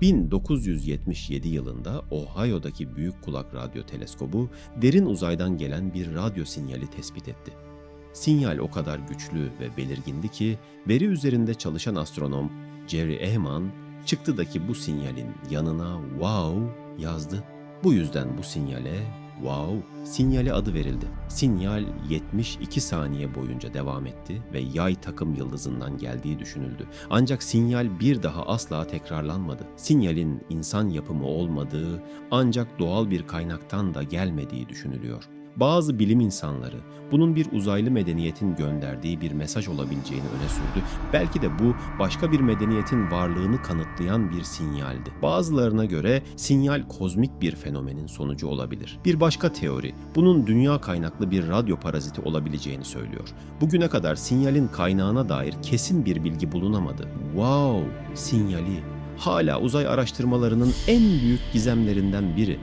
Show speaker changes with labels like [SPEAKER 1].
[SPEAKER 1] 1977 yılında Ohio'daki Büyük Kulak Radyo Teleskobu derin uzaydan gelen bir radyo sinyali tespit etti. Sinyal o kadar güçlü ve belirgindi ki veri üzerinde çalışan astronom Jerry Ehman çıktıdaki bu sinyalin yanına wow yazdı. Bu yüzden bu sinyale wow sinyali adı verildi. Sinyal 72 saniye boyunca devam etti ve yay takım yıldızından geldiği düşünüldü. Ancak sinyal bir daha asla tekrarlanmadı. Sinyalin insan yapımı olmadığı ancak doğal bir kaynaktan da gelmediği düşünülüyor. Bazı bilim insanları bunun bir uzaylı medeniyetin gönderdiği bir mesaj olabileceğini öne sürdü. Belki de bu başka bir medeniyetin varlığını kanıtlayan bir sinyaldi. Bazılarına göre sinyal kozmik bir fenomenin sonucu olabilir. Bir başka teori bunun dünya kaynaklı bir radyo paraziti olabileceğini söylüyor. Bugüne kadar sinyalin kaynağına dair kesin bir bilgi bulunamadı. Wow, sinyali hala uzay araştırmalarının en büyük gizemlerinden biri.